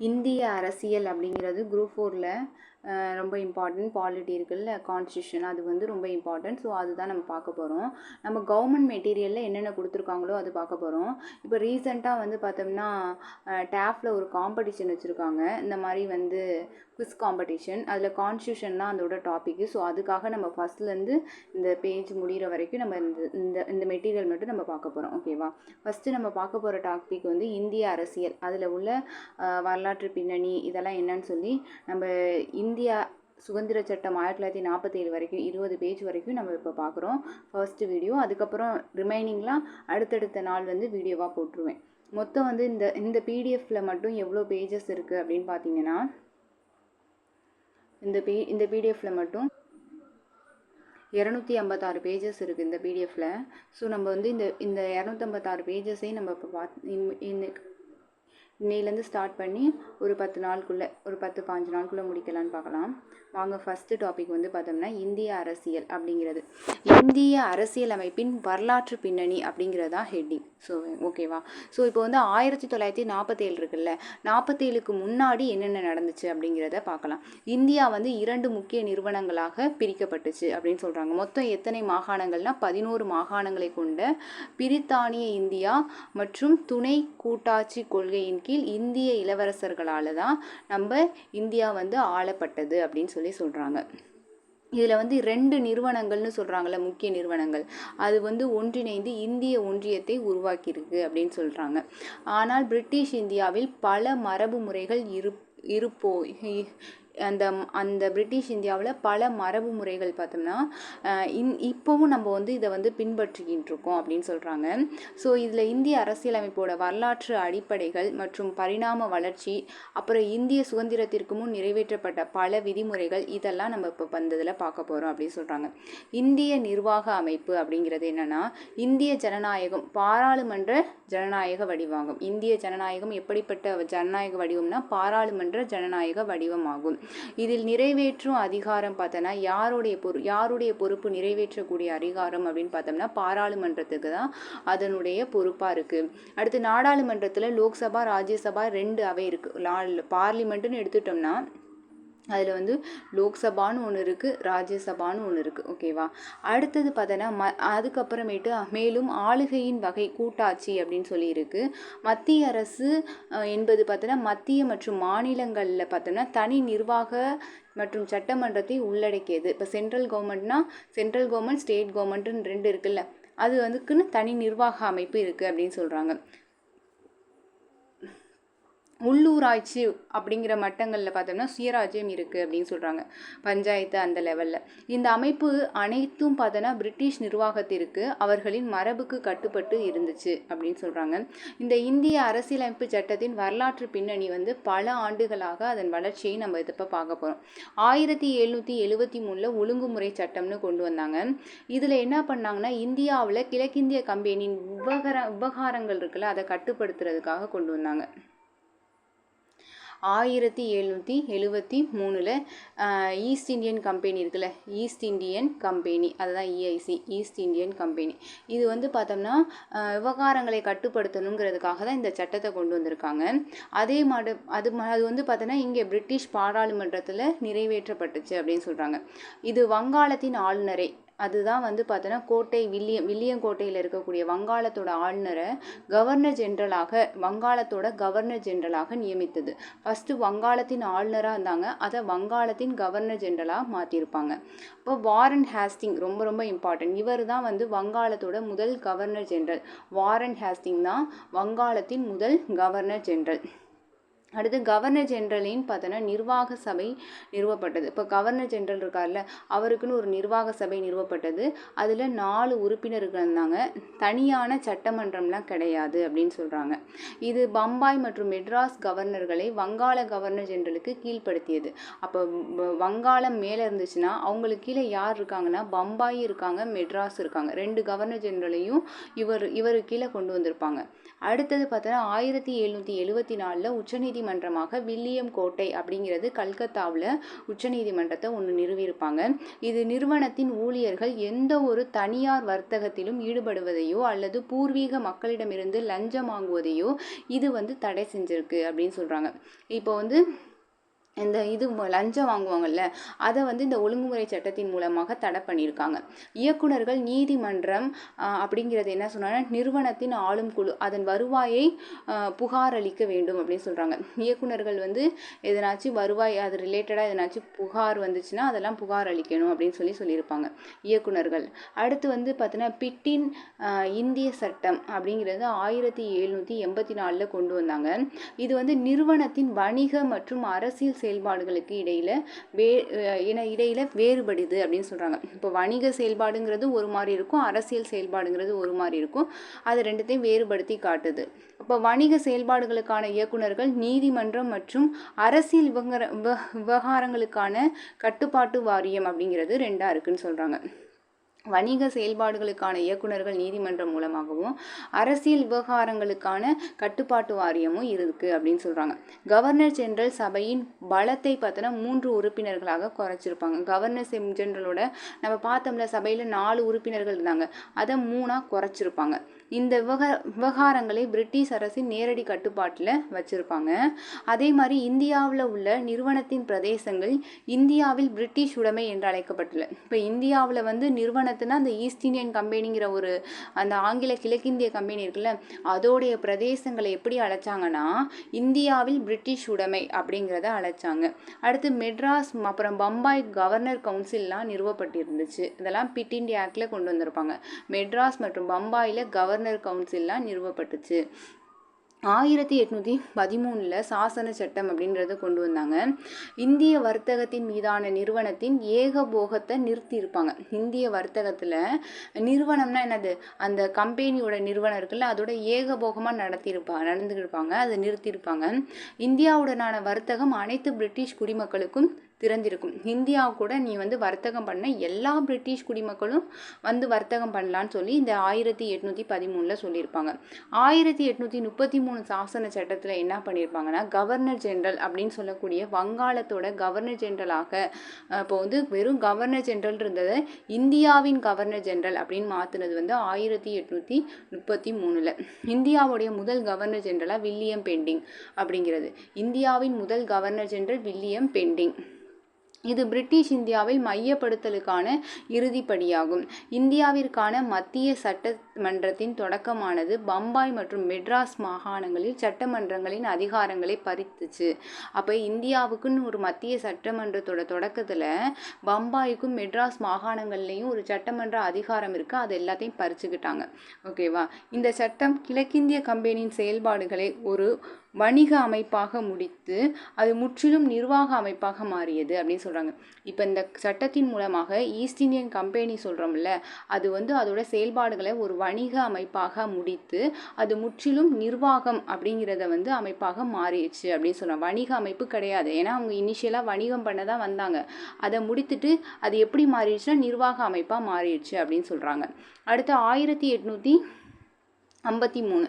இந்திய அரசியல் அப்படிங்கிறது குரூப் ஃபோரில் ரொம்ப இம்பார்ட்டன்ட் பாலிட்டி இருக்குல்ல கான்ஸ்டியூஷன் அது வந்து ரொம்ப இம்பார்ட்டன்ட் ஸோ அதுதான் நம்ம பார்க்க போகிறோம் நம்ம கவர்மெண்ட் மெட்டீரியலில் என்னென்ன கொடுத்துருக்காங்களோ அது பார்க்க போகிறோம் இப்போ ரீசெண்டாக வந்து பார்த்தோம்னா டேஃபில் ஒரு காம்படிஷன் வச்சுருக்காங்க. இந்த மாதிரி வந்து குவிஸ் காம்படிஷன் அதில் கான்ஸ்டியூஷன் தான் அதோட டாப்பிக்கு ஸோ அதுக்காக நம்ம ஃபஸ்ட்லேருந்து இந்த பேஜ் முடிகிற வரைக்கும் நம்ம இந்த இந்த இந்த மெட்டீரியல் மட்டும் நம்ம பார்க்க போகிறோம் ஓகேவா ஃபஸ்ட்டு நம்ம பார்க்க போகிற டாபிக் வந்து இந்திய அரசியல். அதில் உள்ள வரலாற்று பின்னணி இதெல்லாம் என்னன்னு சொல்லி நம்ம இந்தியா சுதந்திர சட்டம் ஆயிரத்தி தொள்ளாயிரத்தி நாற்பத்தேழு வரைக்கும் இருபது பேஜ் வரைக்கும் நம்ம இப்போ பார்க்குறோம் ஃபர்ஸ்ட் வீடியோ அதுக்கப்புறம் ரிமைனிங்லாம் அடுத்தடுத்த நாள் வந்து வீடியோவாக போட்டுருவேன். மொத்தம் வந்து இந்த இந்த பிடிஎஃப்பில் மட்டும் எவ்வளோ பேஜஸ் இருக்குது அப்படின்னு பார்த்தீங்கன்னா இந்த பி இந்த பிடிஎஃப்பில் மட்டும் இரநூத்தி ஐம்பத்தாறு பேஜஸ் இருக்குது இந்த பிடிஎஃப்பில் ஸோ நம்ம வந்து இந்த இந்த இரநூத்தம்பத்தாறு பேஜஸையும் நம்ம இப்போ பார்த்து இன்னைக்கு இன்னையிலேருந்து ஸ்டார்ட் பண்ணி ஒரு பத்து நாளுக்குள்ளே ஒரு பத்து பாஞ்சு நாளுக்குள்ளே முடிக்கலான்னு பார்க்கலாம். வாங்க ஃபஸ்ட்டு டாபிக் வந்து பார்த்தோம்னா இந்திய அரசியல் அப்படிங்கிறது. இந்திய அரசியலமைப்பின் வரலாற்று பின்னணி அப்படிங்கிறது தான் ஹெட்டிங் ஸோ ஓகேவா ஸோ இப்போ வந்து ஆயிரத்தி தொள்ளாயிரத்தி நாற்பத்தேழு இருக்குல்ல நாற்பத்தேழுக்கு முன்னாடி என்னென்ன நடந்துச்சு அப்படிங்கிறத பார்க்கலாம். இந்தியா வந்து இரண்டு முக்கிய நிறுவனங்களாக பிரிக்கப்பட்டுச்சு அப்படின்னு சொல்கிறாங்க மொத்தம் எத்தனை மாகாணங்கள்னா பதினோரு மாகாணங்களை கொண்ட பிரித்தானிய இந்தியா மற்றும் துணை கூட்டாட்சி கொள்கையின் கீழ் இந்திய இளவரசர்களால் தான் நம்ம இந்தியா வந்து ஆளப்பட்டது அப்படின்னு சொல்லி சொல்கிறாங்க இதில் வந்து ரெண்டு நிறுவனங்கள்னு சொல்கிறாங்கள முக்கிய நிறுவனங்கள். அது வந்து ஒன்றிணைந்து இந்திய ஒன்றியத்தை உருவாக்கியிருக்கு அப்படின்னு சொல்கிறாங்க ஆனால் பிரிட்டிஷ் இந்தியாவில் பல மரபு முறைகள் இரு இருப்போ அந்த அந்த பிரிட்டிஷ் இந்தியாவில் பல மரபு முறைகள் பார்த்தோம்னா இன் இப்போவும் நம்ம வந்து இதை வந்து பின்பற்றிக்கிட்டு இருக்கோம் அப்படின்னு சொல்கிறாங்க ஸோ இதில் இந்திய அரசியலமைப்போட வரலாற்று அடிப்படைகள் மற்றும் பரிணாம வளர்ச்சி அப்புறம் இந்திய சுதந்திரத்திற்கு முன் நிறைவேற்றப்பட்ட பல விதிமுறைகள் இதெல்லாம் நம்ம இப்போ வந்ததில் பார்க்க போகிறோம் அப்படின்னு சொல்கிறாங்க இந்திய நிர்வாக அமைப்பு அப்படிங்கிறது என்னென்னா இந்திய ஜனநாயகம் பாராளுமன்ற ஜனநாயக வடிவாகும் இந்திய ஜனநாயகம் எப்படிப்பட்ட ஜனநாயக வடிவம்னா பாராளுமன்ற ஜனநாயக வடிவமாகும். இதில் நிறைவேற்றும் அதிகாரம் பார்த்தோன்னா யாருடைய பொறு யாருடைய பொறுப்பு நிறைவேற்றக்கூடிய அதிகாரம் அப்படின்னு பார்த்தோம்னா பாராளுமன்றத்துக்கு தான் அதனுடைய பொறுப்பாக இருக்குது அடுத்து நாடாளுமன்றத்தில் லோக்சபா ராஜ்யசபா ரெண்டு அவை இருக்குது பார்லிமெண்ட்டுன்னு எடுத்துட்டோம்னா அதில் வந்து லோக்சபான்னு ஒன்று இருக்குது ராஜ்யசபான்னு ஒன்று இருக்குது ஓகேவா அடுத்தது பார்த்தோன்னா ம அதுக்கப்புறமேட்டு மேலும் ஆளுகையின் வகை கூட்டாட்சி அப்படின்னு சொல்லி இருக்கு மத்திய அரசு என்பது பார்த்தோன்னா மத்திய மற்றும் மாநிலங்களில் பார்த்தோன்னா தனி நிர்வாக மற்றும் சட்டமன்றத்தை உள்ளடக்கியது. இப்போ சென்ட்ரல் கவர்மெண்ட்னா சென்ட்ரல் கவர்மெண்ட் ஸ்டேட் கவர்மெண்ட்டுன்னு ரெண்டு இருக்குல்ல. அது வந்துக்குன்னு தனி நிர்வாக அமைப்பு இருக்குது அப்படின்னு சொல்கிறாங்க உள்ளூராட்சி அப்படிங்கிற மட்டங்களில் பார்த்தோம்னா சுயராஜ்யம் இருக்குது அப்படின்னு சொல்கிறாங்க பஞ்சாயத்து அந்த லெவலில் இந்த அமைப்பு அனைத்தும் பார்த்தோன்னா பிரிட்டிஷ் நிர்வாகத்திற்கு அவர்களின் மரபுக்கு கட்டுப்பட்டு இருந்துச்சு அப்படின்னு சொல்கிறாங்க இந்த இந்திய அரசியலமைப்பு சட்டத்தின் வரலாற்று பின்னணி வந்து பல ஆண்டுகளாக அதன் வளர்ச்சியை நம்ம இப்போ பார்க்க போகிறோம் ஆயிரத்தி எழுநூற்றி எழுவத்தி மூணில் ஒழுங்குமுறை சட்டம்னு கொண்டு வந்தாங்க. இதில் என்ன பண்ணாங்கன்னா இந்தியாவில் கிழக்கிந்திய கம்பெனியின் விவகார விவகாரங்கள் இருக்குல்ல அதை கட்டுப்படுத்துறதுக்காக கொண்டு வந்தாங்க. ஆயிரத்தி எழுநூற்றி எழுபத்தி மூணில் ஈஸ்ட் இந்தியன் கம்பெனி இருக்குல்ல ஈஸ்ட் இந்தியன் கம்பெனி அதுதான் இஐசி ஈஸ்ட் இந்தியன் கம்பெனி இது வந்து பார்த்தோம்னா விவகாரங்களை கட்டுப்படுத்தணுங்கிறதுக்காக தான் இந்த சட்டத்தை கொண்டு வந்திருக்காங்க. அதே மாடு அது ம- அது வந்து பார்த்தோன்னா இங்கே பிரிட்டிஷ் பாராளுமன்றத்தில் நிறைவேற்றப்பட்டுச்சு அப்படின்னு சொல்கிறாங்க இது வங்காளத்தின் ஆளுநரை அதுதான் வந்து பார்த்தோன்னா கோட்டை வில்லியம் வில்லியம் கோட்டையில் இருக்கக்கூடிய வங்காளத்தோட ஆளுநரை கவர்னர் ஜென்ரலாக வங்காளத்தோட கவர்னர் ஜென்ரலாக நியமித்தது. ஃபஸ்ட்டு வங்காளத்தின் ஆளுநராக இருந்தாங்க. அதை வங்காளத்தின் கவர்னர் ஜென்ரலாக மாற்றிருப்பாங்க இப்போ வாரன் ஹேஸ்டிங் ரொம்ப ரொம்ப இம்பார்ட்டன்ட் இவர் தான் வந்து வங்காளத்தோட முதல் கவர்னர் ஜென்ரல் வாரன் ஹேஸ்டிங் தான் வங்காளத்தின் முதல் கவர்னர் ஜென்ரல் அடுத்து கவர்னர் ஜென்ரலின்னு பார்த்தோன்னா நிர்வாக சபை நிறுவப்பட்டது. இப்போ கவர்னர் ஜென்ரல் இருக்கார்ல அவருக்குன்னு ஒரு நிர்வாக சபை நிறுவப்பட்டது. அதில் நாலு உறுப்பினர்கள் இருந்தாங்க. தனியான சட்டமன்றம்லாம் கிடையாது அப்படின்னு சொல்கிறாங்க இது பம்பாய் மற்றும் மெட்ராஸ் கவர்னர்களை வங்காள கவர்னர் ஜென்ரலுக்கு கீழ்ப்படுத்தியது. அப்போ வங்காளம் மேலே இருந்துச்சுன்னா அவங்களுக்கு கீழே யார் இருக்காங்கன்னா பம்பாய் இருக்காங்க மெட்ராஸ் இருக்காங்க. ரெண்டு கவர்னர் ஜென்ரலையும் இவர் இவர் கீழே கொண்டு வந்திருப்பாங்க. அடுத்தது பார்த்தோன்னா ஆயிரத்தி எழுநூற்றி எழுபத்தி நாலில் உச்சநீதி நீதிமன்றமாக வில்லியம் கோட்டை அப்படிங்கிறது கல்கத்தாவில் உச்சநீதிமன்றத்தை ஒன்று நிறுவியிருப்பாங்க. இது நிறுவனத்தின் ஊழியர்கள் எந்த ஒரு தனியார் வர்த்தகத்திலும் ஈடுபடுவதையோ அல்லது பூர்வீக மக்களிடமிருந்து லஞ்சம் வாங்குவதையோ இது வந்து தடை செஞ்சிருக்கு அப்படின்னு சொல்கிறாங்க இப்போ வந்து இந்த இது லஞ்சம் வாங்குவாங்கல்ல அதை வந்து இந்த ஒழுங்குமுறை சட்டத்தின் மூலமாக தடை பண்ணியிருக்காங்க. இயக்குனர்கள் நீதிமன்றம் அப்படிங்கிறது என்ன சொன்னால் நிறுவனத்தின் ஆளும் குழு அதன் வருவாயை புகார் அளிக்க வேண்டும் அப்படின்னு சொல்கிறாங்க இயக்குனர்கள் வந்து எதனாச்சும் வருவாய் அது ரிலேட்டடாக எதனாச்சும் புகார் வந்துச்சுன்னா அதெல்லாம் புகார் அளிக்கணும் அப்படின்னு சொல்லி சொல்லியிருப்பாங்க இயக்குனர்கள் அடுத்து வந்து பார்த்தீங்கன்னா பிட்டின் இந்திய சட்டம் அப்படிங்கிறது ஆயிரத்தி எழுநூற்றி எண்பத்தி நாலில் கொண்டு வந்தாங்க. இது வந்து நிறுவனத்தின் வணிக மற்றும் அரசியல் செயல்பாடுகளுக்கு இடையில் வே இடையில் வேறுபடுது அப்படின்னு சொல்கிறாங்க இப்போ வணிக செயல்பாடுங்கிறது ஒரு மாதிரி இருக்கும் அரசியல் செயல்பாடுங்கிறது ஒரு மாதிரி இருக்கும். அது ரெண்டுத்தையும் வேறுபடுத்தி காட்டுது. இப்போ வணிக செயல்பாடுகளுக்கான இயக்குநர்கள் நீதிமன்றம் மற்றும் அரசியல் விவகார விவகாரங்களுக்கான கட்டுப்பாட்டு வாரியம் அப்படிங்கிறது ரெண்டாக இருக்குன்னு சொல்கிறாங்க வணிக செயல்பாடுகளுக்கான இயக்குநர்கள் நீதிமன்றம் மூலமாகவும் அரசியல் விவகாரங்களுக்கான கட்டுப்பாட்டு வாரியமும் இருக்குது அப்படின்னு சொல்கிறாங்க கவர்னர் ஜெனரல் சபையின் பலத்தை பார்த்தோன்னா மூன்று உறுப்பினர்களாக குறைச்சிருப்பாங்க. கவர்னர் ஜெனரலோட நம்ம பார்த்தோம்ல சபையில் நாலு உறுப்பினர்கள் இருந்தாங்க. அதை மூணாக குறைச்சிருப்பாங்க. இந்த விவக விவகாரங்களை பிரிட்டிஷ் அரசின் நேரடி கட்டுப்பாட்டில் வச்சுருப்பாங்க. அதே மாதிரி இந்தியாவில் உள்ள நிறுவனத்தின் பிரதேசங்கள் இந்தியாவில் பிரிட்டிஷ் உடைமை என்று அழைக்கப்பட்டுள்ள இப்போ இந்தியாவில் வந்து நிறுவனத்துனா அந்த ஈஸ்ட் இந்தியன் கம்பெனிங்கிற ஒரு அந்த ஆங்கில கிழக்கிந்திய கம்பெனி இருக்குல்ல அதோடைய பிரதேசங்களை எப்படி அழைச்சாங்கன்னா இந்தியாவில் பிரிட்டிஷ் உடைமை அப்படிங்கிறத அழைச்சாங்க. அடுத்து மெட்ராஸ் அப்புறம் பம்பாய் கவர்னர் கவுன்சில்லாம் நிறுவப்பட்டிருந்துச்சு. இதெல்லாம் பிட் இண்டியா ஆக்டில் கொண்டு வந்திருப்பாங்க. மெட்ராஸ் மற்றும் பம்பாயில் கவர்னர் கவுன்சில்லாம் நிறுவப்பட்டுச்சு. ஆயிரத்தி எட்நூற்றி பதிமூணில் சாசன சட்டம் அப்படின்றத கொண்டு வந்தாங்க. இந்திய வர்த்தகத்தின் மீதான நிறுவனத்தின் ஏகபோகத்தை நிறுத்தியிருப்பாங்க. இந்திய வர்த்தகத்தில் நிறுவனம்னா என்னது? அந்த கம்பெனியோட நிறுவனம் இருக்குல்ல அதோட ஏகபோகமாக நடத்தியிருப்பா நடந்துருப்பாங்க அதை நிறுத்தியிருப்பாங்க. இந்தியாவுடனான வர்த்தகம் அனைத்து பிரிட்டிஷ் குடிமக்களுக்கும் திறந்திருக்கும் இந்தியா கூட நீ வந்து வர்த்தகம் பண்ண எல்லா பிரிட்டிஷ் குடிமக்களும் வந்து வர்த்தகம் பண்ணலான்னு சொல்லி இந்த ஆயிரத்தி எட்நூற்றி பதிமூணில் சொல்லியிருப்பாங்க. ஆயிரத்தி எட்நூற்றி முப்பத்தி மூணு சாசன சட்டத்தில் என்ன பண்ணியிருப்பாங்கன்னா கவர்னர் ஜென்ரல் அப்படின்னு சொல்லக்கூடிய வங்காளத்தோட கவர்னர் ஜென்ரலாக இப்போ வந்து வெறும் கவர்னர் ஜென்ரல் இருந்ததை இந்தியாவின் கவர்னர் ஜென்ரல் அப்படின்னு மாற்றினது வந்து ஆயிரத்தி எட்நூற்றி முப்பத்தி மூணில் இந்தியாவுடைய முதல் கவர்னர் ஜென்ரலாக வில்லியம் பெண்டிங் அப்படிங்கிறது. இந்தியாவின் முதல் கவர்னர் ஜென்ரல் வில்லியம் பெண்டிங். இது பிரிட்டிஷ் இந்தியாவில் மையப்படுத்தலுக்கான இறுதிப்படியாகும். இந்தியாவிற்கான மத்திய சட்டமன்றத்தின் தொடக்கமானது பம்பாய் மற்றும் மெட்ராஸ் மாகாணங்களில் சட்டமன்றங்களின் அதிகாரங்களை பறித்துச்சு. அப்போ இந்தியாவுக்குன்னு ஒரு மத்திய சட்டமன்றத்தோட தொடக்கத்தில் பம்பாய்க்கும் மெட்ராஸ் மாகாணங்கள்லேயும் ஒரு சட்டமன்ற அதிகாரம் இருக்குது அது எல்லாத்தையும் பறிச்சுக்கிட்டாங்க. ஓகேவா? இந்த சட்டம் கிழக்கிந்திய கம்பெனியின் செயல்பாடுகளை ஒரு வணிக அமைப்பாக முடித்து அது முற்றிலும் நிர்வாக அமைப்பாக மாறியது அப்படின்னு சொல்கிறாங்க இப்போ இந்த சட்டத்தின் மூலமாக ஈஸ்ட் இந்தியன் கம்பெனி சொல்கிறோம்ல அது வந்து அதோட செயல்பாடுகளை ஒரு வணிக அமைப்பாக முடித்து அது முற்றிலும் நிர்வாகம் அப்படிங்கிறத வந்து அமைப்பாக மாறிடுச்சு அப்படின்னு சொல்கிறாங்க வணிக அமைப்பு கிடையாது. ஏன்னா அவங்க இனிஷியலாக வணிகம் பண்ண தான் வந்தாங்க. அதை முடித்துட்டு அது எப்படி மாறிடுச்சுன்னா நிர்வாக அமைப்பாக மாறிடுச்சு அப்படின்னு சொல்கிறாங்க அடுத்து ஆயிரத்தி எட்நூற்றி ஐம்பத்தி மூணு.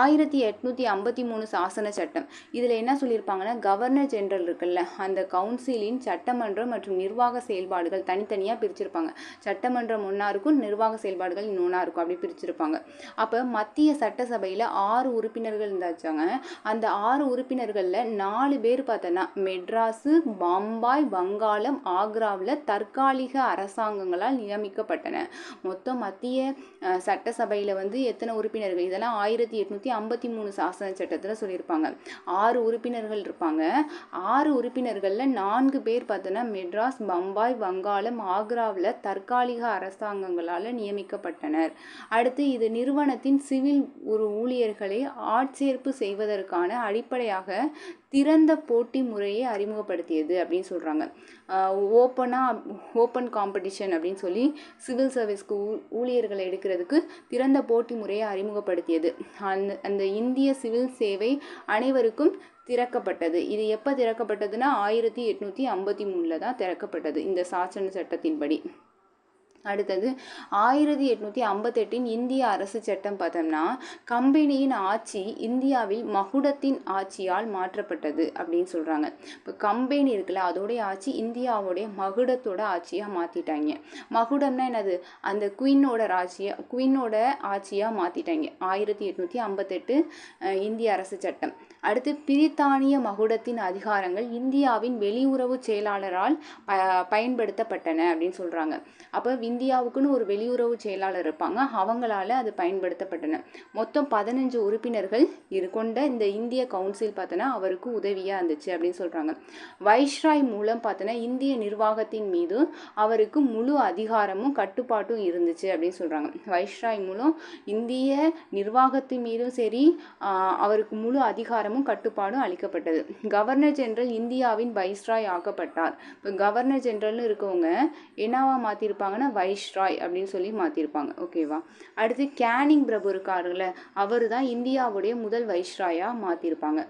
ஆயிரத்தி எட்நூற்றி ஐம்பத்தி மூணு சாசன சட்டம். இதில் என்ன சொல்லியிருப்பாங்கன்னா கவர்னர் ஜெனரல் இருக்குல்ல அந்த கவுன்சிலின் சட்டமன்றம் மற்றும் நிர்வாக செயல்பாடுகள் தனித்தனியாக பிரிச்சிருப்பாங்க. சட்டமன்றம் ஒன்றா இருக்கும் நிர்வாக செயல்பாடுகள் இன்னொன்றா இருக்கும் அப்படி பிரிச்சிருப்பாங்க. அப்போ மத்திய சட்டசபையில் ஆறு உறுப்பினர்கள் இருந்தாச்சாங்க. அந்த ஆறு உறுப்பினர்களில் நாலு பேர் பார்த்தோன்னா மெட்ராஸு பம்பாய் வங்காளம் ஆக்ராவில் தற்காலிக அரசாங்கங்களால் நியமிக்கப்பட்டன. மொத்தம் மத்திய சட்டசபையில் வந்து எத்தனை உறுப்பினர்கள் உறுப்பினர்கள் இதெல்லாம் ஆயிரத்தி எட்நூற்றி ஐம்பத்தி மூணு சாசன சட்டத்தில் சொல்லியிருப்பாங்க. ஆறு உறுப்பினர்கள் இருப்பாங்க. ஆறு உறுப்பினர்களில் நான்கு பேர் பார்த்தோன்னா மெட்ராஸ் பம்பாய் வங்காளம் ஆக்ராவில் தற்காலிக அரசாங்கங்களால் நியமிக்கப்பட்டனர். அடுத்து இது நிறுவனத்தின் சிவில் ஒரு ஊழியர்களை ஆட்சேர்ப்பு செய்வதற்கான அடிப்படையாக திறந்த போட்டி முறையை அறிமுகப்படுத்தியது அப்படின்னு சொல்கிறாங்க ஓப்பனாக ஓப்பன் காம்படிஷன் அப்படின்னு சொல்லி சிவில் சர்வீஸ்க்கு ஊ ஊழியர்களை எடுக்கிறதுக்கு திறந்த போட்டி முறையை அறிமுகப்படுத்தியது. அந்த அந்த இந்திய சிவில் சேவை அனைவருக்கும் திறக்கப்பட்டது. இது எப்போ திறக்கப்பட்டதுன்னா ஆயிரத்தி எட்நூற்றி ஐம்பத்தி மூணில் தான் திறக்கப்பட்டது இந்த சாசன சட்டத்தின்படி. அடுத்தது ஆயிரத்தி எட்நூற்றி ஐம்பத்தெட்டின் இந்திய அரசு சட்டம் பார்த்தோம்னா கம்பெனியின் ஆட்சி இந்தியாவில் மகுடத்தின் ஆட்சியால் மாற்றப்பட்டது அப்படின்னு சொல்கிறாங்க இப்போ கம்பெனி இருக்குல்ல அதோடைய ஆட்சி இந்தியாவுடைய மகுடத்தோட ஆட்சியாக மாற்றிட்டாங்க மகுடம்னா என்னது? அந்த குயினோட ராட்சியை குயினோட ஆட்சியாக மாற்றிட்டாங்க ஆயிரத்தி எட்நூற்றி ஐம்பத்தெட்டு இந்திய அரசு சட்டம். அடுத்து பிரித்தானிய மகுடத்தின் அதிகாரங்கள் இந்தியாவின் வெளியுறவு செயலாளரால் ப பயன்படுத்தப்பட்டன அப்படின்னு சொல்கிறாங்க அப்போ இந்தியாவுக்குன்னு ஒரு வெளியுறவு செயலாளர் இருப்பாங்க. அவங்களால அது பயன்படுத்தப்பட்டன. மொத்தம் பதினஞ்சு உறுப்பினர்கள் இரு கொண்ட இந்த இந்திய கவுன்சில் பார்த்தோன்னா அவருக்கு உதவியாக இருந்துச்சு அப்படின்னு சொல்கிறாங்க வைஸ்ராய் மூலம் பார்த்தோன்னா இந்திய நிர்வாகத்தின் மீது அவருக்கு முழு அதிகாரமும் கட்டுப்பாட்டும் இருந்துச்சு அப்படின்னு சொல்கிறாங்க வைஸ்ராய் மூலம் இந்திய நிர்வாகத்தின் மீதும் சரி அவருக்கு முழு அதிகாரம் அதிகாரமும் கட்டுப்பாடும் அளிக்கப்பட்டது. கவர்னர் ஜெனரல் இந்தியாவின் வைஸ்ராய் ஆக்கப்பட்டார். இப்போ கவர்னர் ஜெனரல்னு இருக்கவங்க என்னவா மாற்றிருப்பாங்கன்னா வைஸ்ராய் அப்படின்னு சொல்லி மாற்றிருப்பாங்க ஓகேவா அடுத்து கேனிங் பிரபு இருக்காருல்ல அவர் தான் இந்தியாவுடைய முதல் வைஸ்ராயாக மாற்றிருப்பாங்க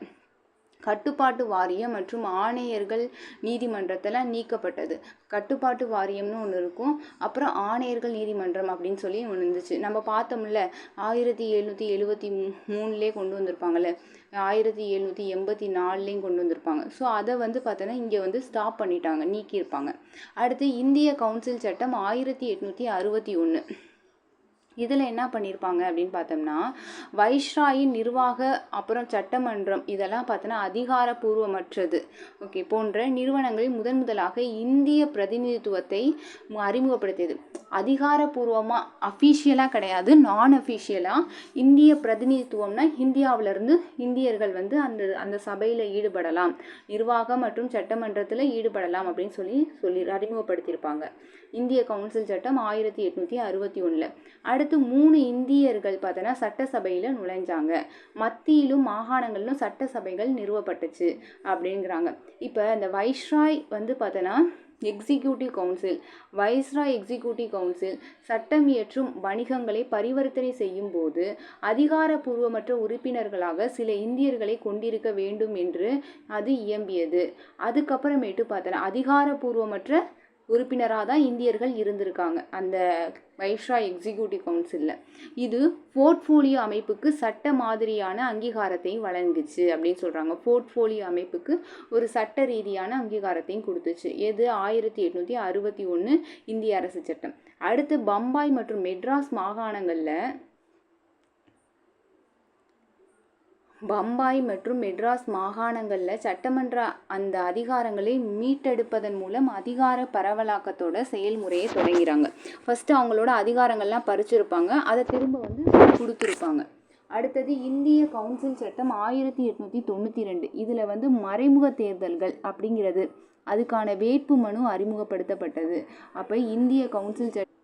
கட்டுப்பாட்டு வாரியம் மற்றும் ஆணையர்கள் நீதிமன்றத்தில் நீக்கப்பட்டது. கட்டுப்பாட்டு வாரியம்னு ஒன்று இருக்கும். அப்புறம் ஆணையர்கள் நீதிமன்றம் அப்படின்னு சொல்லி ஒன்று இருந்துச்சு. நம்ம பார்த்தோம்ல ஆயிரத்தி எழுநூற்றி எழுபத்தி மூணுலேயே கொண்டு வந்திருப்பாங்கல்ல ஆயிரத்தி எழுநூற்றி எண்பத்தி நாலுலேயும் கொண்டு வந்திருப்பாங்க. ஸோ அதை வந்து பார்த்தோன்னா இங்கே வந்து ஸ்டாப் பண்ணிட்டாங்க நீக்கியிருப்பாங்க. அடுத்து இந்திய கவுன்சில் சட்டம் ஆயிரத்தி எட்நூற்றி அறுபத்தி ஒன்று இதில் என்ன பண்ணியிருப்பாங்க அப்படின்னு பார்த்தோம்னா வைஸ்ராயின் நிர்வாக அப்புறம் சட்டமன்றம் இதெல்லாம் பார்த்தோன்னா அதிகாரப்பூர்வமற்றது. ஓகே போன்ற நிறுவனங்களில் முதன் முதலாக இந்திய பிரதிநிதித்துவத்தை அறிமுகப்படுத்தியது. அதிகாரப்பூர்வமாக அஃபீஷியலாக கிடையாது நான் அஃபீஷியலாக இந்திய பிரதிநிதித்துவம்னா இந்தியாவிலேருந்து இந்தியர்கள் வந்து அந்த அந்த சபையில் ஈடுபடலாம். நிர்வாகம் மற்றும் சட்டமன்றத்தில் ஈடுபடலாம் அப்படின்னு சொல்லி சொல்லி அறிமுகப்படுத்தியிருப்பாங்க. இந்திய கவுன்சில் சட்டம் ஆயிரத்தி எட்நூற்றி அறுபத்தி ஒன்றில் அடுத்து மூணு இந்தியர்கள் பார்த்தோன்னா சட்டசபையில் நுழைஞ்சாங்க. மத்தியிலும் மாகாணங்களிலும் சட்டசபைகள் நிறுவப்பட்டுச்சு அப்படிங்கிறாங்க. இப்போ இந்த வைஸ்ராய் வந்து பார்த்தோன்னா executive council. Viceroy executive council சட்டம் இயற்றும் வணிகங்களை பரிவர்த்தனை செய்யும் போது அதிகாரப்பூர்வமற்ற உறுப்பினர்களாக சில இந்தியர்களை கொண்டிருக்க வேண்டும் என்று அது இயம்பியது. அதுக்கப்புறமேட்டு பார்த்தோன்னா அதிகாரப்பூர்வமற்ற உறுப்பினராக தான் இந்தியர்கள் இருந்திருக்காங்க அந்த வைஷ்ரா எக்ஸிக்யூட்டிவ் கவுன்சிலில். இது போர்ட்ஃபோலியோ அமைப்புக்கு சட்ட மாதிரியான அங்கீகாரத்தையும் வழங்குச்சு அப்படின்னு சொல்கிறாங்க போர்ட்ஃபோலியோ அமைப்புக்கு ஒரு சட்ட ரீதியான அங்கீகாரத்தையும் கொடுத்துச்சு. எது? ஆயிரத்தி எட்நூற்றி அறுபத்தி ஒன்று இந்திய அரசு சட்டம். அடுத்து பம்பாய் மற்றும் மெட்ராஸ் மாகாணங்களில் பம்பாய் மற்றும் மெட்ராஸ் மாகாணங்களில் சட்டமன்ற அந்த அதிகாரங்களை மீட்டெடுப்பதன் மூலம் அதிகார பரவலாக்கத்தோட செயல்முறையை தொடங்கிறாங்க. ஃபஸ்ட்டு அவங்களோட அதிகாரங்கள்லாம் பறிச்சிருப்பாங்க. அதை திரும்ப வந்து கொடுத்துருப்பாங்க. அடுத்தது இந்திய கவுன்சில் சட்டம் ஆயிரத்தி எட்நூற்றி தொண்ணூற்றி ரெண்டு. இதில் வந்து மறைமுக தேர்தல்கள் அப்படிங்கிறது. அதுக்கான வேட்பு மனு அறிமுகப்படுத்தப்பட்டது. அப்போ இந்திய கவுன்சில் சட்டம்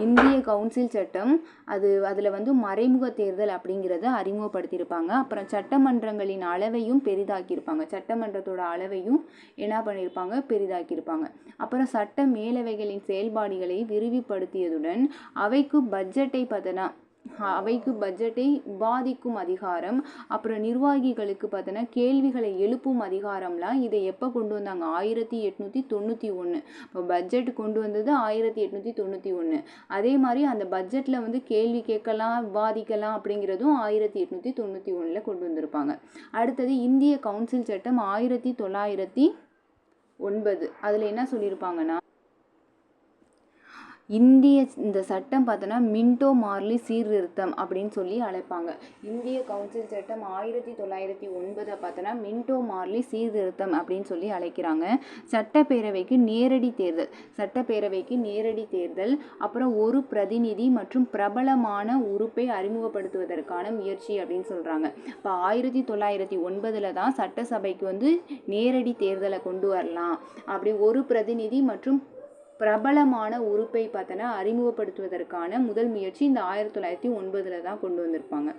இந்திய கவுன்சில் சட்டம் அது அதில் வந்து மறைமுக தேர்தல் அப்படிங்கிறத அறிமுகப்படுத்தியிருப்பாங்க. அப்புறம் சட்டமன்றங்களின் அளவையும் பெரிதாக்கியிருப்பாங்க. சட்டமன்றத்தோட அளவையும் என்ன பண்ணியிருப்பாங்க? பெரிதாக்கியிருப்பாங்க. அப்புறம் சட்ட மேலவைகளின் செயல்பாடுகளை விரிவுபடுத்தியதுடன் அவைக்கு பட்ஜெட்டை பார்த்தனா அவைக்கு பட்ஜெட்டை பாதிக்கும் அதிகாரம் அப்புறம் நிர்வாகிகளுக்கு பார்த்தோன்னா கேள்விகளை எழுப்பும் அதிகாரம்லாம் இதை எப்போ கொண்டு வந்தாங்க? ஆயிரத்தி எட்நூற்றி தொண்ணூற்றி ஒன்று இப்போ பட்ஜெட் கொண்டு வந்தது ஆயிரத்தி எட்நூற்றி தொண்ணூற்றி ஒன்று அதே மாதிரி அந்த பட்ஜெட்டில் வந்து கேள்வி கேட்கலாம் விவாதிக்கலாம் அப்படிங்கிறதும் ஆயிரத்தி எட்நூற்றி தொண்ணூற்றி ஒன்றில் கொண்டு வந்திருப்பாங்க. அடுத்தது இந்திய கவுன்சில் சட்டம் ஆயிரத்தி தொள்ளாயிரத்தி ஒன்பது. அதில் என்ன சொல்லியிருப்பாங்கன்னா இந்திய இந்த சட்டம் பார்த்தோன்னா மின்டோ மார்லி சீர்திருத்தம் அப்படின்னு சொல்லி அழைப்பாங்க. இந்திய கவுன்சில் சட்டம் ஆயிரத்தி தொள்ளாயிரத்தி ஒன்பதை பார்த்தோன்னா மின்டோ மார்லி சீர்திருத்தம் அப்படின்னு சொல்லி அழைக்கிறாங்க. சட்டப்பேரவைக்கு நேரடி தேர்தல். சட்டப்பேரவைக்கு நேரடி தேர்தல். அப்புறம் ஒரு பிரதிநிதி மற்றும் பிரபலமான உறுப்பை அறிமுகப்படுத்துவதற்கான முயற்சி அப்படின்னு சொல்கிறாங்க இப்போ ஆயிரத்தி தொள்ளாயிரத்தி ஒன்பதில் தான் சட்டசபைக்கு வந்து நேரடி தேர்தலை கொண்டு வரலாம். அப்படி ஒரு பிரதிநிதி மற்றும் பிரபலமான உறுப்பை பார்த்தோன்னா அறிமுகப்படுத்துவதற்கான முதல் முயற்சி இந்த ஆயிரத்தி தொள்ளாயிரத்தி ஒன்பதில் தான் கொண்டு வந்திருப்பாங்க.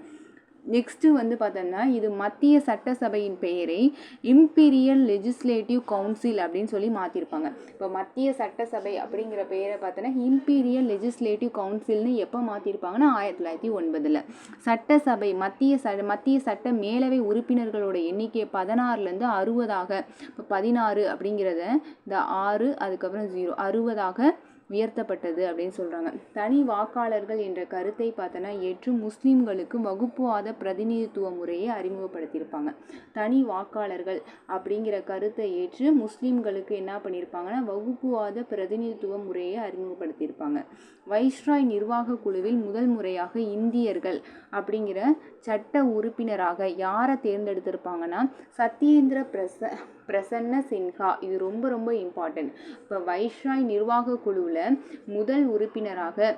நெக்ஸ்ட்டு வந்து பார்த்தோம்னா இது மத்திய சட்டசபையின் பெயரை இம்பீரியல் லெஜிஸ்லேட்டிவ் கவுன்சில் அப்படின்னு சொல்லி மாற்றிருப்பாங்க இப்போ மத்திய சட்டசபை அப்படிங்கிற பெயரை பார்த்தோன்னா இம்பீரியல் லெஜிஸ்லேட்டிவ் கவுன்சில்னு எப்போ மாற்றிருப்பாங்கன்னா ஆயிரத்தி தொள்ளாயிரத்தி ஒன்பதில். சட்டசபை மத்திய ச மத்திய சட்ட மேலவை உறுப்பினர்களோட எண்ணிக்கை பதினாறுலேருந்து அறுபதாக இப்போ பதினாறு அப்படிங்கிறத இந்த ஆறு அதுக்கப்புறம் ஜீரோ அறுபதாக உயர்த்தப்பட்டது அப்படின்னு சொல்கிறாங்க தனி வாக்காளர்கள் என்ற கருத்தை பார்த்தோன்னா ஏற்று முஸ்லீம்களுக்கு வகுப்புவாத பிரதிநிதித்துவ முறையை அறிமுகப்படுத்தியிருப்பாங்க. தனி வாக்காளர்கள் அப்படிங்கிற கருத்தை ஏற்று முஸ்லீம்களுக்கு என்ன பண்ணியிருப்பாங்கன்னா வகுப்புவாத பிரதிநிதித்துவ முறையை அறிமுகப்படுத்தியிருப்பாங்க. வைஸ்ராய் நிர்வாக குழுவில் முதல் முறையாக இந்தியர்கள் அப்படிங்கிற சட்ட உறுப்பினராக யாரை தேர்ந்தெடுத்திருப்பாங்கன்னா சத்யேந்திர பிரச பிரசன்ன சின்ஹா இது ரொம்ப ரொம்ப இம்பார்ட்டன்ட் இப்போ வைஸ்ராய் நிர்வாக குழுவில் முதல் உறுப்பினராக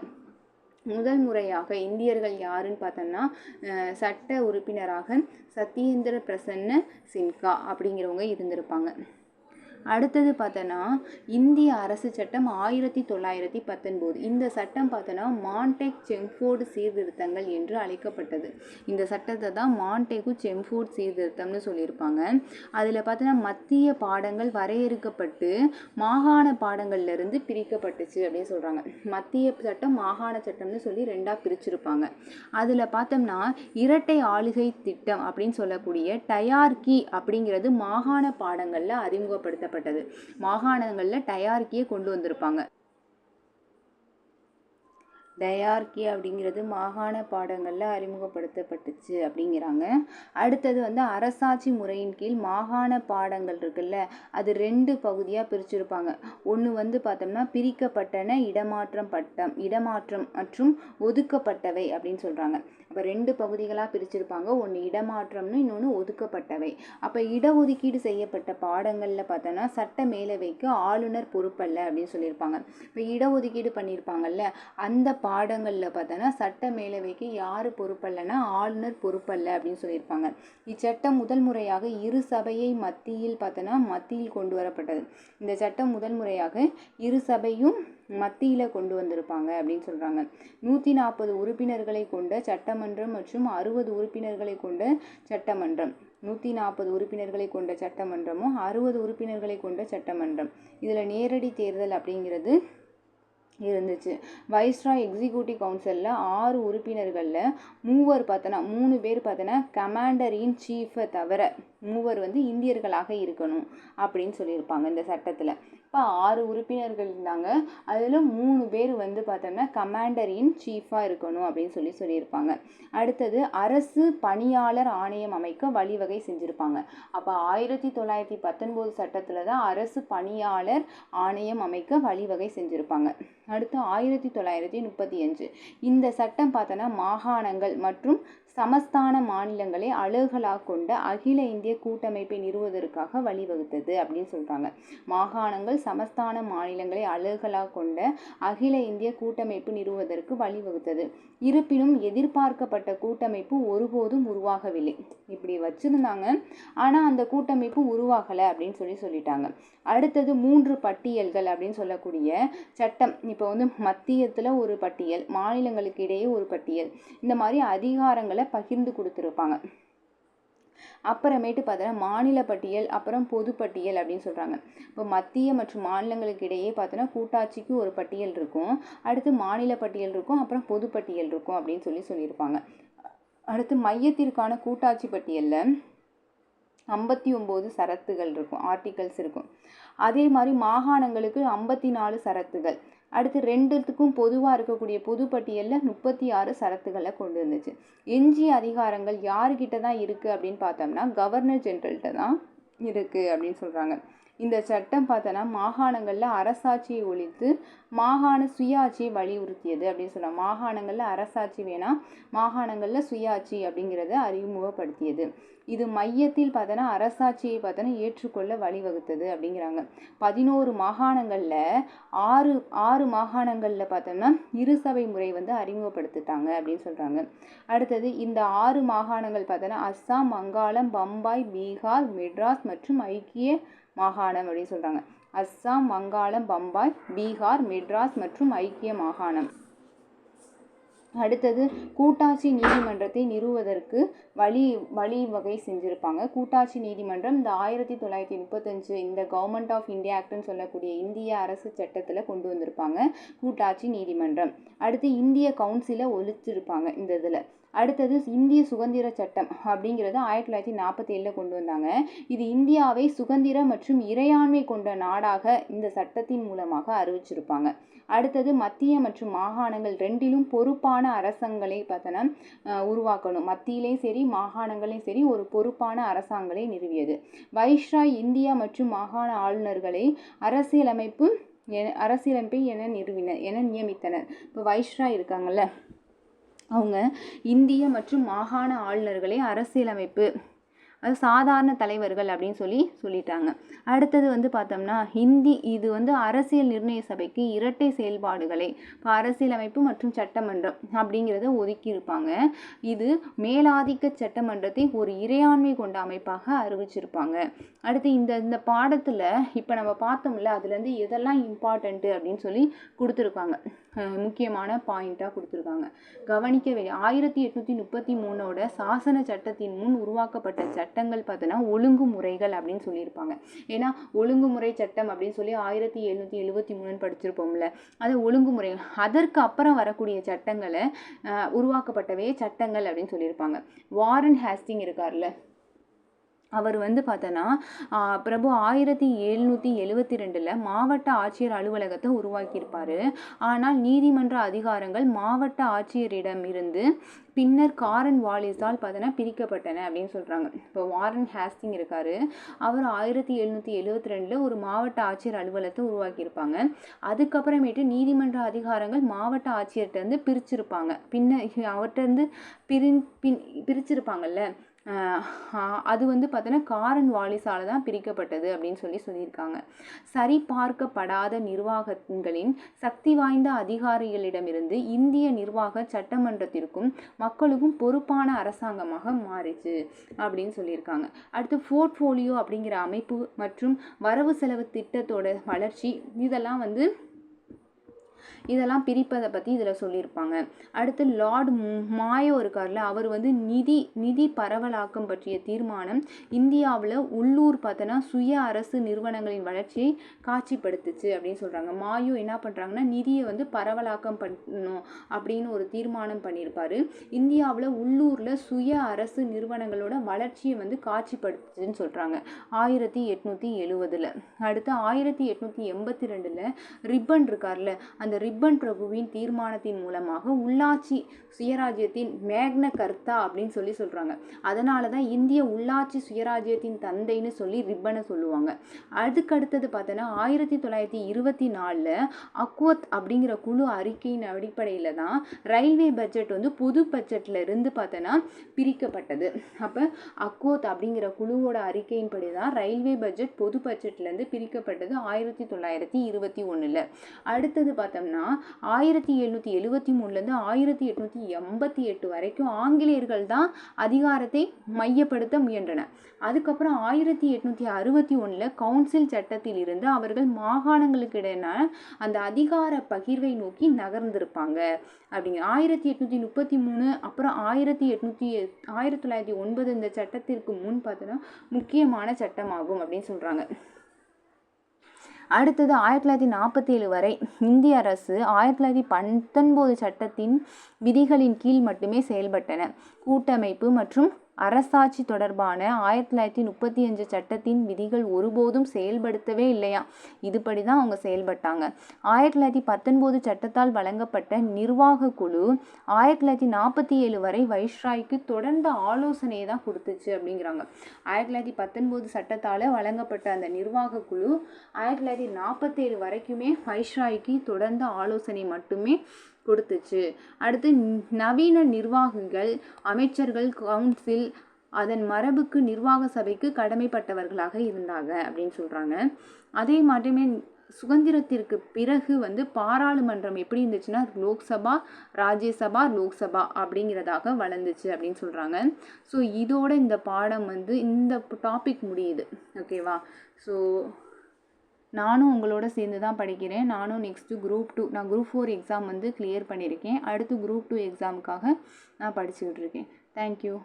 முதல் முறையாக இந்தியர்கள் யாருன்னு பார்த்தோம்னா சட்ட உறுப்பினராக சத்யேந்திர பிரசன்ன சின்ஹா அப்படிங்கிறவங்க இருந்திருப்பாங்க. அடுத்தது பார்த்தோன்னா இந்திய அரசு சட்டம் ஆயிரத்தி தொள்ளாயிரத்தி பத்தொன்போது. இந்த சட்டம் பார்த்தோன்னா மான்டெக் செம்ஃபோர்டு சீர்திருத்தங்கள் என்று அழைக்கப்பட்டது. இந்த சட்டத்தை தான் மான்டெக்கு செம்ஃபோர்ட் சீர்திருத்தம்னு சொல்லியிருப்பாங்க. அதில் பார்த்தோன்னா மத்திய பாடங்கள் வரையறுக்கப்பட்டு மாகாண பாடங்கள்லேருந்து பிரிக்கப்பட்டுச்சு அப்படின்னு சொல்கிறாங்க மத்திய சட்டம் மாகாண சட்டம்னு சொல்லி ரெண்டாக பிரிச்சிருப்பாங்க. அதில் பார்த்தோம்னா இரட்டை ஆளுகை திட்டம் அப்படின்னு சொல்லக்கூடிய டயார்கி அப்படிங்கிறது மாகாண பாடங்களில் அறிமுகப்படுத்த செய்யப்பட்டது மாகாணங்களில் டயார்கியை கொண்டு வந்திருப்பாங்க. டயார்கி அப்படிங்கிறது மாகாண பாடங்களில் அறிமுகப்படுத்தப்பட்டுச்சு அப்படிங்கிறாங்க. அடுத்தது வந்து அரசாட்சி முறையின் கீழ் மாகாண பாடங்கள் இருக்குல்ல அது ரெண்டு பகுதியாக பிரிச்சிருப்பாங்க. ஒன்று வந்து பார்த்தோம்னா பிரிக்கப்பட்டன இடமாற்றம் பட்டம் இடமாற்றம் மற்றும் ஒதுக்கப்பட்டவை அப்படின்னு சொல்கிறாங்க அப்போ ரெண்டு பகுதிகளாக பிரிச்சிருப்பாங்க. ஒன்று இடமாற்றம்னு இன்னொன்று ஒதுக்கப்பட்டவை. அப்போ இடஒதுக்கீடு செய்யப்பட்ட பாடங்களில் பார்த்தோன்னா சட்ட மேலவைக்கு ஆளுநர் பொறுப்பல்ல அப்படின்னு சொல்லியிருப்பாங்க. இப்போ இடஒதுக்கீடு பண்ணியிருப்பாங்கல்ல அந்த பாடங்களில் பார்த்தோன்னா சட்ட மேலவைக்கு யார் பொறுப்பல்லனா ஆளுநர் பொறுப்பல்ல அப்படின்னு சொல்லியிருப்பாங்க. இச்சட்டம் முதல் முறையாக இரு சபையை மத்தியில் பார்த்தோன்னா மத்தியில் கொண்டு வரப்பட்டது. இந்த சட்டம் முதல் முறையாக இரு சபையும் மத்தியில் கொண்டு வந்திருப்பாங்க அப்படின்னு சொல்கிறாங்க நூற்றி நாற்பது உறுப்பினர்களை கொண்ட சட்டமன்றம் மற்றும் அறுபது உறுப்பினர்களை கொண்ட சட்டமன்றம். நூற்றி நாற்பது உறுப்பினர்களை கொண்ட சட்டமன்றமும் அறுபது உறுப்பினர்களை கொண்ட சட்டமன்றம். இதில் நேரடி தேர்தல் அப்படிங்கிறது இருந்துச்சு. வைஸ்ராய் எக்ஸிக்யூட்டிவ் கவுன்சிலில் ஆறு உறுப்பினர்களில் மூவர் பார்த்தோன்னா மூணு பேர் பார்த்தோன்னா கமாண்டர் இன் சீஃபை தவிர மூவர் வந்து இந்தியர்களாக இருக்கணும் அப்படின்னு சொல்லியிருப்பாங்க இந்த சட்டத்தில். இப்போ ஆறு உறுப்பினர்கள் இருந்தாங்க. அதில் மூணு பேர் வந்து பார்த்தோம்னா கமாண்டர் இன் சீஃபாக இருக்கணும் அப்படின்னு சொல்லி சொல்லியிருப்பாங்க. அடுத்தது அரசு பணியாளர் ஆணையம் அமைக்க வழிவகை செஞ்சுருப்பாங்க. அப்போ ஆயிரத்தி தொள்ளாயிரத்தி பத்தொன்பது சட்டத்தில் தான் அரசு பணியாளர் ஆணையம் அமைக்க வழிவகை செஞ்சுருப்பாங்க. அடுத்து ஆயிரத்தி தொள்ளாயிரத்தி முப்பத்தி அஞ்சு. இந்த சட்டம் பார்த்தோன்னா மாகாணங்கள் மற்றும் சமஸ்தான மாநிலங்களை அலகுகளாக கொண்ட அகில இந்திய கூட்டமைப்பை நிறுவுவதற்காக வழிவகுத்தது அப்படின்னு சொல்கிறாங்க மாகாணங்கள் சமஸ்தான மாநிலங்களை அலகுகளாக கொண்ட அகில இந்திய கூட்டமைப்பு நிறுவுவதற்கு வழிவகுத்தது. இருப்பினும் எதிர்பார்க்கப்பட்ட கூட்டமைப்பு ஒருபோதும் உருவாகவில்லை. இப்படி வச்சுருந்தாங்க. ஆனால் அந்த கூட்டமைப்பு உருவாகலை அப்படின்னு சொல்லி சொல்லிட்டாங்க. அடுத்தது மூன்று பட்டியல்கள் அப்படின்னு சொல்லக்கூடிய சட்டம். இப்போ இப்போ வந்து மத்தியத்தில் ஒரு பட்டியல் மாநிலங்களுக்கு இடையே ஒரு பட்டியல். இந்த மாதிரி அதிகாரங்களை பகிர்ந்து கொடுத்துருப்பாங்க. அப்புறமேட்டு பார்த்தோன்னா மாநில பட்டியல் அப்புறம் பொது பட்டியல் அப்படின்னு சொல்கிறாங்க இப்போ மத்திய மற்றும் மாநிலங்களுக்கு இடையே பார்த்தோன்னா கூட்டாட்சிக்கு ஒரு பட்டியல் இருக்கும். அடுத்து மாநில பட்டியல் இருக்கும் அப்புறம் பொது பட்டியல் இருக்கும் அப்படின்னு சொல்லி சொல்லியிருப்பாங்க. அடுத்து மையத்திற்கான கூட்டாட்சி பட்டியலில் ஐம்பத்தி ஒம்பது சரத்துகள் இருக்கும் ஆர்டிகல்ஸ் இருக்கும். அதே மாதிரி மாகாணங்களுக்கு ஐம்பத்தி நாலு சரத்துகள். அடுத்து ரெண்டுத்துக்கும் பொதுவாக இருக்கக்கூடிய பொது பட்டியலில் முப்பத்தி ஆறு சரத்துக்களை கொண்டு வந்துச்சு. எஞ்சிய அதிகாரங்கள் யாருக்கிட்ட தான் இருக்குது அப்படின்னு பார்த்தோம்னா கவர்னர் ஜென்ரல்கிட்ட தான் இருக்குது அப்படின்னு சொல்கிறாங்க இந்த சட்டம் பார்த்தோன்னா மாகாணங்களில் அரசாட்சியை ஒழித்து மாகாண சுயாட்சியை வலியுறுத்தியது அப்படின்னு சொல்லலாம் மாகாணங்களில் அரசாட்சி வேணாம் மாகாணங்களில் சுயாட்சி அப்படிங்கிறத அறிமுகப்படுத்தியது. இது மையத்தில் பார்த்தோன்னா அரசாட்சியை பார்த்தோன்னா ஏற்றுக்கொள்ள வழிவகுத்தது அப்படிங்கிறாங்க. பதினோரு மாகாணங்களில் ஆறு ஆறு மாகாணங்களில் பார்த்தோம்னா இருசபை முறை வந்து அறிமுகப்படுத்திட்டாங்க அப்படின்னு சொல்கிறாங்க அடுத்தது இந்த ஆறு மாகாணங்கள் பார்த்தோன்னா அஸ்ஸாம் வங்காளம் பம்பாய் பீகார் மெட்ராஸ் மற்றும் ஐக்கிய மாகாணம் அப்படின்னு சொல்கிறாங்க அஸ்ஸாம் வங்காளம் பம்பாய் பீகார் மெட்ராஸ் மற்றும் ஐக்கிய மாகாணம். அடுத்தது கூட்டாட்சி நீதிமன்றத்தை நிறுவுவதற்கு வழி வழிவகை செஞ்சுருப்பாங்க. கூட்டாட்சி நீதிமன்றம் இந்த ஆயிரத்தி தொள்ளாயிரத்தி முப்பத்தஞ்சு இந்த கவர்மெண்ட் ஆஃப் இந்தியா ஆக்ட்னு சொல்லக்கூடிய இந்திய அரசு சட்டத்தில் கொண்டு வந்திருப்பாங்க. கூட்டாட்சி நீதிமன்றம். அடுத்து இந்திய கவுன்சிலை ஒழிச்சிருப்பாங்க இந்த இதில். அடுத்தது இந்திய சுதந்திர சட்டம் அப்படிங்கிறது ஆயிரத்தி தொள்ளாயிரத்தி நாற்பத்தி ஏழில் கொண்டு வந்தாங்க. இது இந்தியாவை சுதந்திர மற்றும் இறையாண்மை கொண்ட நாடாக இந்த சட்டத்தின் மூலமாக அறிவிச்சிருப்பாங்க. அடுத்தது மத்திய மற்றும் மாகாணங்கள் ரெண்டிலும் பொறுப்பான அரசங்களை பார்த்தோன்னா உருவாக்கணும். மத்தியிலையும் சரி மாகாணங்களையும் சரி ஒரு பொறுப்பான அரசாங்கங்களை நிறுவியது. வைஸ்ராய் இந்தியா மற்றும் மாகாண ஆளுநர்களை அரசியலமைப்பு என அரசியலமைப்பை என நிறுவினர் என நியமித்தனர். இப்போ வைஸ்ராய் இருக்காங்கல்ல அவங்க இந்திய மற்றும் மாகாண ஆளுநர்களை அரசியலமைப்பு அது சாதாரண தலைவர்கள் அப்படின்னு சொல்லி சொல்லிட்டாங்க. அடுத்தது வந்து பார்த்தோம்னா ஹிந்தி இது வந்து அரசியல் நிர்ணய சபைக்கு இரட்டை செயல்பாடுகளை இப்போ அரசியலமைப்பு மற்றும் சட்டமன்றம் அப்படிங்கிறத ஒதுக்கி இருப்பாங்க. இது மேலாதிக்க சட்டமன்றத்தை ஒரு இறையாண்மை கொண்ட அமைப்பாக அறிவிச்சிருப்பாங்க. அடுத்து இந்த இந்த பாடத்தில் இப்போ நம்ம பார்த்தோம்ல அதுலேருந்து எதெல்லாம் இம்பார்ட்டண்ட்டு அப்படின்னு சொல்லி கொடுத்துருக்காங்க முக்கியமான பாயிண்ட்டாக கொடுத்துருக்காங்க. கவனிக்க வேண்டிய ஆயிரத்தி எட்நூற்றி முப்பத்தி மூணோட சாசன சட்டத்தின் முன் உருவாக்கப்பட்ட சட்டங்கள் பார்த்தோன்னா ஒழுங்குமுறைகள் அப்படின்னு சொல்லியிருப்பாங்க. ஏன்னா ஒழுங்குமுறை சட்டம் அப்படின்னு சொல்லி ஆயிரத்தி எழுநூற்றி எழுபத்தி மூணுன்னு படிச்சிருப்போம்ல அது ஒழுங்குமுறைகள் அதற்கு அப்புறம் வரக்கூடிய சட்டங்களை உருவாக்கப்பட்டவே சட்டங்கள் அப்படின்னு சொல்லியிருப்பாங்க. வாரன் ஹேஸ்டிங் இருக்கார்ல அவர் வந்து பார்த்தோன்னா பிரபு ஆயிரத்தி எழுநூற்றி எழுவத்தி ரெண்டில் மாவட்ட ஆட்சியர் அலுவலகத்தை உருவாக்கியிருப்பார். ஆனால் நீதிமன்ற அதிகாரங்கள் மாவட்ட ஆட்சியரிடம் இருந்து பின்னர் காரன் வாலிஸால் பார்த்தோன்னா பிரிக்கப்பட்டன அப்படின்னு சொல்கிறாங்க இப்போ வாரன் ஹேஸ்டிங் இருக்கார். அவர் ஆயிரத்தி எழுநூற்றி எழுவத்தி ரெண்டில் ஒரு மாவட்ட ஆட்சியர் அலுவலகத்தை உருவாக்கியிருப்பாங்க. அதுக்கப்புறமேட்டு நீதிமன்ற அதிகாரங்கள் மாவட்ட ஆட்சியர்கிட்ட இருந்து பிரிச்சிருப்பாங்க. பின்ன அவர்கிட்ட இருந்து பிரி பின் பிரிச்சிருப்பாங்கல்ல. அது வந்து பார்த்தோன்னா காரன் வாலிஸால் தான் பிரிக்கப்பட்டது அப்படின்னு சொல்லி சொல்லியிருக்காங்க. சரி பார்க்கப்படாத நிர்வாகங்களின் சக்தி வாய்ந்த அதிகாரிகளிடமிருந்து இந்திய நிர்வாக சட்டமன்றத்திற்கும் மக்களுக்கும் பொறுப்பான அரசாங்கமாக மாறிச்சு அப்படின்னு சொல்லியிருக்காங்க. அடுத்து போர்ட்ஃபோலியோ அப்படிங்கிற அமைப்பு மற்றும் வரவு செலவு திட்டத்தோட வளர்ச்சி இதெல்லாம் வந்து இதெல்லாம் பிரிப்பதை பற்றி இதில் சொல்லியிருப்பாங்க. அடுத்து லார்ட் மாயோ இருக்கார்ல அவர் வந்து நிதி நிதி பரவலாக்கம் பற்றிய தீர்மானம் இந்தியாவில் உள்ளூர் பார்த்தோன்னா சுய அரசு நிறுவனங்களின் வளர்ச்சியை காட்சிப்படுத்துச்சு அப்படின்னு சொல்கிறாங்க மாயோ என்ன பண்ணுறாங்கன்னா நிதியை வந்து பரவலாக்கம் பண்ணணும் அப்படின்னு ஒரு தீர்மானம் பண்ணியிருப்பார். இந்தியாவில் உள்ளூரில் சுய அரசு நிறுவனங்களோட வளர்ச்சியை வந்து காட்சிப்படுத்துச்சுன்னு சொல்கிறாங்க ஆயிரத்தி எட்நூற்றி எழுவதில். அடுத்து ஆயிரத்தி எட்நூற்றி எண்பத்தி ரெண்டில் ரிப்பன் இருக்கார்ல அந்த ரிப்பன் பிரபுவின் தீர்மானத்தின் மூலமாக உள்ளாட்சி சுயராஜ்யத்தின் மேக்ன கர்த்தா அப்படின்னு சொல்லி சொல்கிறாங்க அதனால தான் இந்திய உள்ளாட்சி சுயராஜ்யத்தின் தந்தைன்னு சொல்லி ரிப்பனை சொல்லுவாங்க. அதுக்கடுத்தது பார்த்தோன்னா ஆயிரத்தி தொள்ளாயிரத்தி இருபத்தி நாலில் அக்வத் அப்படிங்கிற குழு அறிக்கையின் அடிப்படையில் தான் ரயில்வே பட்ஜெட் வந்து பொது பட்ஜெட்டில் இருந்து பார்த்தோன்னா பிரிக்கப்பட்டது. அப்போ அக்வத் அப்படிங்கிற குழுவோட அறிக்கையின்படி தான் ரயில்வே பட்ஜெட் பொது பட்ஜெட்லேருந்து பிரிக்கப்பட்டது ஆயிரத்தி தொள்ளாயிரத்தி இருபத்தி ஒன்றில் அடுத்தது பார்த்தோம்னா ஆயிரத்தி எழுநூற்றி எழுவத்தி மூணுலேருந்து ஆயிரத்தி எட்நூற்றி எண்பத்தி எட்டு வரைக்கும் ஆங்கிலேயர்கள் தான் அதிகாரத்தை மையப்படுத்த முயன்றன அதுக்கப்புறம் ஆயிரத்தி எட்நூற்றி அறுபத்தி ஒன்றில் கவுன்சில் சட்டத்தில் இருந்து அவர்கள் மாகாணங்களுக்கு இடையின அந்த அதிகார பகிர்வை நோக்கி நகர்ந்திருப்பாங்க. அப்படிங்க ஆயிரத்தி எட்நூற்றி முப்பத்தி மூணு அப்புறம் ஆயிரத்தி எட்நூற்றி ஆயிரத்தி தொள்ளாயிரத்தி ஒன்பது இந்த சட்டத்திற்கு முன் பார்த்தோன்னா முக்கியமான சட்டமாகும் அப்படின்னு சொல்கிறாங்க அடுத்தது ஆயிரத்தி தொள்ளாயிரத்தி நாற்பத்தி ஏழு வரை இந்திய அரசு ஆயிரத்தி தொள்ளாயிரத்தி பத்தொன்பது சட்டத்தின் விதிகளின் கீழ் மட்டுமே செயல்பட்டன. கூட்டமைப்பு மற்றும் அரசாட்சி தொடர்பான ஆயிரத்தி தொள்ளாயிரத்தி முப்பத்தி அஞ்சு சட்டத்தின் விதிகள் ஒருபோதும் செயல்படுத்தவே இல்லையா? இதுபடி தான் அவங்க செயல்பட்டாங்க. ஆயிரத்தி தொள்ளாயிரத்தி பத்தொன்பது சட்டத்தால் வழங்கப்பட்ட நிர்வாக குழு ஆயிரத்தி தொள்ளாயிரத்தி நாற்பத்தி ஏழு வரை வைஸ்ராய்க்கு தொடர்ந்த ஆலோசனையை தான் கொடுத்துச்சு அப்படிங்கிறாங்க. ஆயிரத்தி தொள்ளாயிரத்தி பத்தொன்பது சட்டத்தால் வழங்கப்பட்ட அந்த நிர்வாக குழு ஆயிரத்தி தொள்ளாயிரத்தி நாற்பத்தேழு வரைக்குமே வைஸ்ராய்க்கு தொடர்ந்த ஆலோசனை மட்டுமே கொடுத்துச்சு. அடுத்து நவீன நிர்வாகிகள் அமைச்சர்கள் கவுன்சில் அதன் மரபுக்கு நிர்வாக சபைக்கு கடமைப்பட்டவர்களாக இருந்தாங்க அப்படின்னு சொல்கிறாங்க அதே மாதிரியுமே சுதந்திரத்திற்கு பிறகு வந்து பாராளுமன்றம் எப்படி இருந்துச்சுன்னா லோக்சபா ராஜ்யசபா லோக்சபா அப்படிங்கிறதாக வளர்ந்துச்சு அப்படின்னு சொல்கிறாங்க ஸோ இதோட இந்த பாடம் வந்து இந்த டாபிக் முடியுது. ஓகேவா ஸோ நானும் உங்களோட சேர்ந்து தான் படிக்கிறேன். நானும் நெக்ஸ்ட்டு குரூப் டூ நான் குரூப் ஃபோர் எக்ஸாம் வந்து கிளியர் பண்ணியிருக்கேன். அடுத்து குரூப் டூ எக்ஸாமுக்காக நான் படிச்சுக்கிட்டு இருக்கேன். தேங்க்யூ